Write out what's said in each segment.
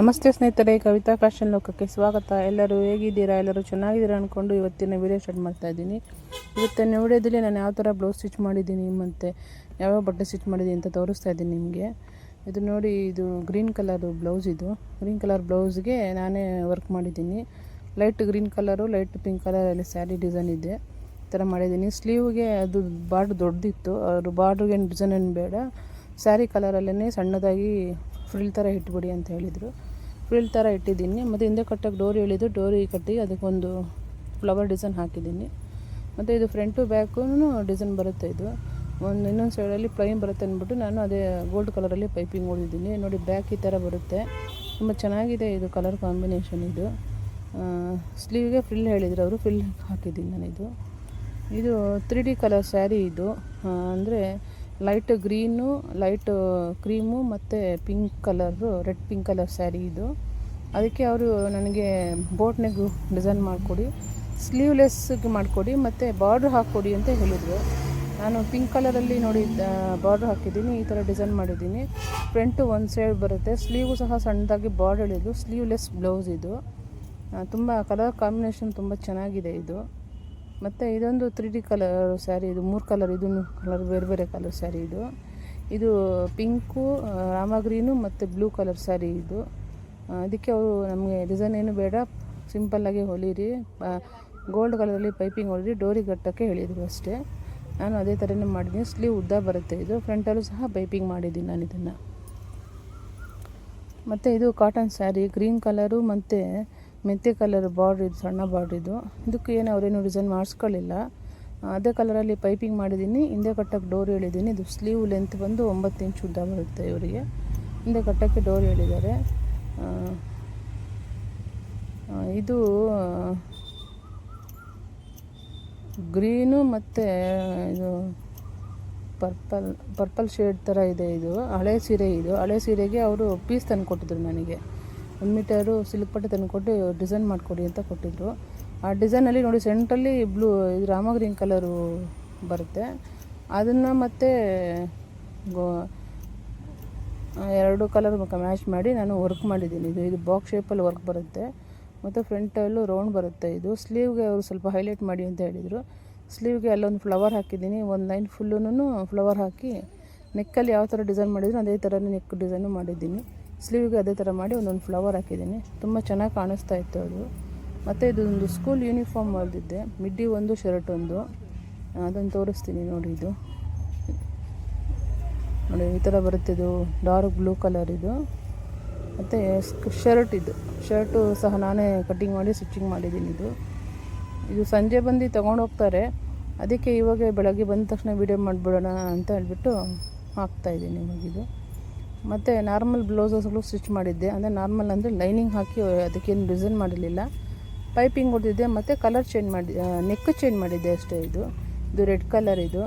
ನಮಸ್ತೆ ಸ್ನೇಹಿತರೆ, ಕವಿತಾ ಫ್ಯಾಷನ್ ಲೋಕಕ್ಕೆ ಸ್ವಾಗತ. ಎಲ್ಲರೂ ಹೇಗಿದ್ದೀರಾ? ಎಲ್ಲರೂ ಚೆನ್ನಾಗಿದ್ದೀರಾ ಅಂದ್ಕೊಂಡು ಇವತ್ತಿನ ವಿಡಿಯೋ ಸ್ಟಾರ್ಟ್ ಮಾಡ್ತಾ ಇದ್ದೀನಿ. ಇವತ್ತಿನ ವಿಡಿಯೋದಲ್ಲಿ ನಾನು ಯಾವ ಥರ ಬ್ಲೌಸ್ ಸ್ಟಿಚ್ ಮಾಡಿದ್ದೀನಿ, ಮತ್ತು ಯಾವ್ಯಾವ ಬಟ್ಟೆ ಸ್ಟಿಚ್ ಮಾಡಿದ್ದೀನಿ ಅಂತ ತೋರಿಸ್ತಾ ಇದ್ದೀನಿ ನಿಮಗೆ. ಇದು ನೋಡಿ, ಇದು ಗ್ರೀನ್ ಕಲರು ಬ್ಲೌಸ್ ಇದು. ಗ್ರೀನ್ ಕಲರ್ ಬ್ಲೌಸ್ಗೆ ನಾನೇ ವರ್ಕ್ ಮಾಡಿದ್ದೀನಿ. Light green colour light pink ಕಲರಲ್ಲಿ ಸ್ಯಾರಿ ಡಿಸೈನ್ ಇದೆ. ಈ ಥರ ಮಾಡಿದ್ದೀನಿ. ಸ್ಲೀವ್ಗೆ ಅದು ಬಾರ್ಡ್ರ್ ದೊಡ್ಡದಿತ್ತು ಅದು ಬಾರ್ಡ್ರಿಗೆ ಏನು ಡಿಸೈನ್ ಏನು ಬೇಡ. ಸ್ಯಾರಿ ಕಲರಲ್ಲೇ ಸಣ್ಣದಾಗಿ ಫ್ರಿಲ್ ಥರ ಇಟ್ಬಿಡಿ ಅಂತ ಹೇಳಿದರು. ಫ್ರಿಲ್ ಥರ ಇಟ್ಟಿದ್ದೀನಿ. ಮತ್ತು ಹಿಂದೆ ಕಟ್ಟಕ್ಕೆ ಡೋರಿ ಹೇಳಿದ್ದು ಡೋರಿ ಕಟ್ಟಿ ಅದಕ್ಕೊಂದು ಫ್ಲವರ್ ಡಿಸೈನ್ ಹಾಕಿದ್ದೀನಿ. ಮತ್ತು ಇದು ಫ್ರಂಟು ಬ್ಯಾಕೂ ಡಿಸೈನ್ ಬರುತ್ತೆ ಇದು. ಒಂದು ಇನ್ನೊಂದು ಸೈಡಲ್ಲಿ ಪ್ಲೈನ್ ಬರುತ್ತೆ ಅಂದ್ಬಿಟ್ಟು ನಾನು ಅದೇ ಗೋಲ್ಡ್ ಕಲರಲ್ಲಿ ಪೈಪಿಂಗ್ ಹೊಡೆದಿದ್ದೀನಿ ನೋಡಿ ಬ್ಯಾಕ್ ಈ ಥರ ಬರುತ್ತೆ. ತುಂಬ ಚೆನ್ನಾಗಿದೆ ಇದು ಕಲರ್ ಕಾಂಬಿನೇಷನ್ ಇದು. ಸ್ಲೀವ್ಗೆ ಫ್ರಿಲ್ ಹೇಳಿದ್ರು ಅವರು. ಫ್ರಿಲ್ ಹಾಕಿದ್ದೀನಿ ನಾನು ಇದು. ಇದು ತ್ರೀ ಡಿ ಕಲರ್ ಸ್ಯಾರಿ ಇದು. ಅಂದರೆ ಲೈಟ್ ಗ್ರೀನು ಲೈಟ್ ಕ್ರೀಮು ಮತ್ತು pink colour red pink colour sari ಇದು. ಅದಕ್ಕೆ ಅವರು ನನಗೆ ಬೋಟ್ನೆಗು ಡಿಸೈನ್ ಮಾಡಿಕೊಡಿ ಸ್ಲೀವ್ಲೆಸ್ಗೆ ಮಾಡಿಕೊಡಿ ಮತ್ತು ಬಾರ್ಡ್ರ್ ಹಾಕ್ಕೊಡಿ ಅಂತ ಹೇಳಿದರು. ನಾನು ಪಿಂಕ್ ಕಲರಲ್ಲಿ ನೋಡಿ ಬಾರ್ಡ್ರ್ ಹಾಕಿದ್ದೀನಿ, ಈ ಥರ ಡಿಸೈನ್ ಮಾಡಿದ್ದೀನಿ. ಫ್ರಂಟು ಒಂದು ಸೈಡ್ ಬರುತ್ತೆ ಸ್ಲೀವು ಸಹ ಸಣ್ಣದಾಗಿ ಬಾರ್ಡ್ರ್ ಹೇಳಿದ್ದು ಸ್ಲೀವ್ಲೆಸ್ ಬ್ಲೌಸ್ ಇದು. ತುಂಬ ಕಲರ್ ಕಾಂಬಿನೇಷನ್ ತುಂಬ ಚೆನ್ನಾಗಿದೆ ಇದು. ಮತ್ತು ಇದೊಂದು ತ್ರೀ ಡಿ ಕಲರ್ ಸ್ಯಾರಿ ಇದು ಮೂರು ಕಲರ್ ಇದನ್ನು ಕಲರ್ ಬೇರೆ ಬೇರೆ ಕಲರ್ ಸ್ಯಾರಿ ಇದು. ಇದು ಪಿಂಕು ರಾಮ ಗ್ರೀನು ಮತ್ತು ಬ್ಲೂ ಕಲರ್ ಸ್ಯಾರಿ ಇದು. ಅದಕ್ಕೆ ಅವರು ನಮಗೆ ಡಿಸೈನ್ ಏನು ಬೇಡ ಸಿಂಪಲ್ಲಾಗಿ ಹೊಲೀರಿ. ಗೋಲ್ಡ್ ಕಲರಲ್ಲಿ ಪೈಪಿಂಗ್ ಹೊಲಿರಿ, ಡೋರಿ ಕಟ್ಟೋಕ್ಕೆ ಹೇಳಿದರು ಅಷ್ಟೇ. ನಾನು ಅದೇ ಥರನೇ ಮಾಡಿದ್ದೀನಿ. ಸ್ಲೀವ್ ಉದ್ದ ಬರುತ್ತೆ ಇದು. ಫ್ರಂಟಲ್ಲೂ ಸಹ ಪೈಪಿಂಗ್ ಮಾಡಿದ್ದೀನಿ ನಾನು ಇದನ್ನು. ಮತ್ತು ಇದು ಕಾಟನ್ ಸ್ಯಾರಿ ಗ್ರೀನ್ ಕಲರು ಮತ್ತು ಮೆಂತ್ಯ ಕಲರ್ ಬಾರ್ಡ್ರ್ ಇದು, ಸಣ್ಣ ಬಾರ್ಡ್ರ್ ಇದು. ಇದಕ್ಕೆ ಏನು ಅವರೇನು ಡಿಸೈನ್ ಮಾಡಿಸ್ಕೊಳ್ಳಿಲ್ಲ. ಅದೇ ಕಲರಲ್ಲಿ ಪೈಪಿಂಗ್ ಮಾಡಿದ್ದೀನಿ. ಹಿಂದೆ ಕಟ್ಟಕ್ಕೆ ಡೋರ್ ಹೇಳಿದ್ದೀನಿ. ಇದು ಸ್ಲೀವ್ ಲೆಂತ್ ಬಂದು ಒಂಬತ್ತು ಇಂಚ್ ಉದ್ದ ಬರುತ್ತೆ ಇವರಿಗೆ. ಹಿಂದೆ ಕಟ್ಟಕ್ಕೆ ಡೋರ್ ಹೇಳಿದ್ದಾರೆ. ಇದು ಗ್ರೀನು ಮತ್ತು ಇದು ಪರ್ಪಲ್ ಪರ್ಪಲ್ ಶೇಡ್ ಥರ ಇದೆ ಇದು. ಹಳೆ ಸೀರೆ ಇದು. ಹಳೆ ಸೀರೆಗೆ ಅವರು ಪೀಸ್ ತಂದು ಕೊಟ್ಟಿದ್ರು ನನಗೆ. ಒಂದು ಮೀಟರು ಸಿಲ್ಕ್ ಪಟ್ಟೆ ತಂದು ಕೊಟ್ಟು ಡಿಸೈನ್ ಮಾಡಿಕೊಡಿ ಅಂತ ಕೊಟ್ಟಿದ್ದರು ಆ ಡಿಸೈನಲ್ಲಿ ನೋಡಿ ಸೆಂಟ್ರಲ್ಲಿ ಬ್ಲೂ ಇದು ರಾಮ ಗ್ರೀನ್ ಕಲರು ಬರುತ್ತೆ. ಅದನ್ನು ಮತ್ತೆ ಗೋ ಎರಡು ಕಲರ್ ಮ್ಯಾಚ್ ಮಾಡಿ ನಾನು ವರ್ಕ್ ಮಾಡಿದ್ದೀನಿ. ಇದು ಇದು ಬಾಕ್ಸ್ ಶೇಪಲ್ಲಿ ವರ್ಕ್ ಬರುತ್ತೆ. ಮತ್ತು ಫ್ರಂಟಲ್ಲೂ ರೌಂಡ್ ಬರುತ್ತೆ ಇದು. ಸ್ಲೀವ್ಗೆ ಅವರು ಸ್ವಲ್ಪ ಹೈಲೈಟ್ ಮಾಡಿ ಅಂತ ಹೇಳಿದರು. ಸ್ಲೀವ್ಗೆ ಅಲ್ಲೊಂದು ಫ್ಲವರ್ ಹಾಕಿದ್ದೀನಿ. ಒಂದು ಲೈನ್ ಫುಲ್ಲೂ ಫ್ಲವರ್ ಹಾಕಿ ನೆಕ್ಕಲ್ಲಿ ಯಾವ ಥರ ಡಿಸೈನ್ ಮಾಡಿದ್ರು ಅದೇ ಥರನೇ ನೆಕ್ ಡಿಸೈನು ಮಾಡಿದ್ದೀನಿ. ಸ್ಲೀವ್ಗೆ ಅದೇ ಥರ ಮಾಡಿ ಒಂದೊಂದು ಫ್ಲವರ್ ಹಾಕಿದ್ದೀನಿ. ತುಂಬ ಚೆನ್ನಾಗಿ ಕಾಣಿಸ್ತಾ ಇತ್ತು ಅದು. ಮತ್ತು ಇದೊಂದು ಸ್ಕೂಲ್ ಯೂನಿಫಾರ್ಮ್ ಹೊಲ್ದಿದ್ದೆ. ಮಿಡ್ಡಿ ಒಂದು, ಶರ್ಟ್ ಒಂದು. ಅದನ್ನು ತೋರಿಸ್ತೀನಿ ನೋಡಿ ಇದು. ನೋಡಿ, ಈ ಥರ ಇದು. ಡಾರ್ಕ್ ಬ್ಲೂ ಕಲರ್ ಇದು. ಮತ್ತು ಶರ್ಟ್ ಇದು. ಶರ್ಟು ಸಹ ನಾನೇ ಕಟ್ಟಿಂಗ್ ಮಾಡಿ, ಸ್ಟಿಚಿಂಗ್ ಮಾಡಿದ್ದೀನಿ ಇದು. ಇದು ಸಂಜೆ ಬಂದು ತೊಗೊಂಡು ಹೋಗ್ತಾರೆ. ಅದಕ್ಕೆ ಇವಾಗ ಬೆಳಗ್ಗೆ ಬಂದ ತಕ್ಷಣ ವೀಡಿಯೋ ಮಾಡಿಬಿಡೋಣ ಅಂತ ಹೇಳ್ಬಿಟ್ಟು ಹಾಕ್ತಾಯಿದ್ದೀನಿ ಇವಾಗಿದು ಮತ್ತು ನಾರ್ಮಲ್ ಬ್ಲೌಸಸ್ಗಳು ಸ್ಟಿಚ್ ಮಾಡಿದ್ದೆ. ಅಂದರೆ ನಾರ್ಮಲ್ ಅಂದರೆ ಲೈನಿಂಗ್ ಹಾಕಿ ಅದಕ್ಕೇನು ಡಿಸೈನ್ ಮಾಡಲಿಲ್ಲ ಪೈಪಿಂಗ್ ಹೊಡೆದಿದ್ದೆ, ಮತ್ತು ಕಲರ್ ಚೇಂಜ್ ಮಾಡಿ ನೆಕ್ ಚೇಂಜ್ ಮಾಡಿದ್ದೆ ಅಷ್ಟೇ ಇದು. ಇದು ರೆಡ್ ಕಲರ್ ಇದು.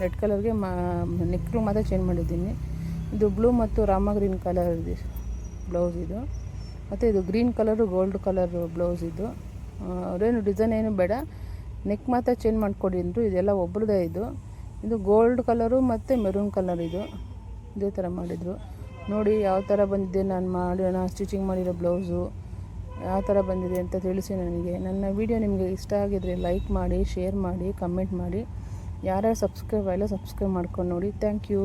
ರೆಡ್ ಕಲರ್ಗೆ ಮಾ ನೆಕ್ಕು ಮಾತ್ರ ಚೇಂಜ್ ಮಾಡಿದ್ದೀನಿ. ಇದು ಬ್ಲೂ ಮತ್ತು ರಾಮ ಗ್ರೀನ್ ಕಲರ್ ಇದೆ. ಬ್ಲೌಸ್ ಇದು. ಮತ್ತು ಇದು green colour, gold colour blouse ಇದು. ಅವರೇನು ಡಿಸೈನ್ ಏನು ಬೇಡ. ನೆಕ್ ಮಾತ್ರ ಚೇಂಜ್ ಮಾಡಿಕೊಡಿ ಇದೆಲ್ಲ ಒಬ್ರದೇ ಇದು. ಇದು ಗೋಲ್ಡ್ ಕಲರು ಮತ್ತು ಮೆರೂನ್ ಕಲರ್ ಇದು. ಇದೇ ಥರ ಮಾಡಿದರು. ನೋಡಿ ಯಾವ ಥರ ಬಂದಿದೆ ನಾನು ಮಾಡಿ ನಾನು ಸ್ಟಿಚಿಂಗ್ ಮಾಡಿರೋ ಬ್ಲೌಸು, ಯಾವ ಥರ ಬಂದಿದೆ ಅಂತ ತಿಳಿಸಿ ನನಗೆ. ನನ್ನ ವೀಡಿಯೋ ನಿಮಗೆ ಇಷ್ಟ ಆಗಿದರೆ ಲೈಕ್ ಮಾಡಿ, ಶೇರ್ ಮಾಡಿ, ಕಮೆಂಟ್ ಮಾಡಿ. ಯಾರ್ಯಾರು ಸಬ್ಸ್ಕ್ರೈಬ್ ಆಗಿಲ್ಲ ಸಬ್ಸ್ಕ್ರೈಬ್ ಮಾಡ್ಕೊಂಡು ನೋಡಿ. Thank you.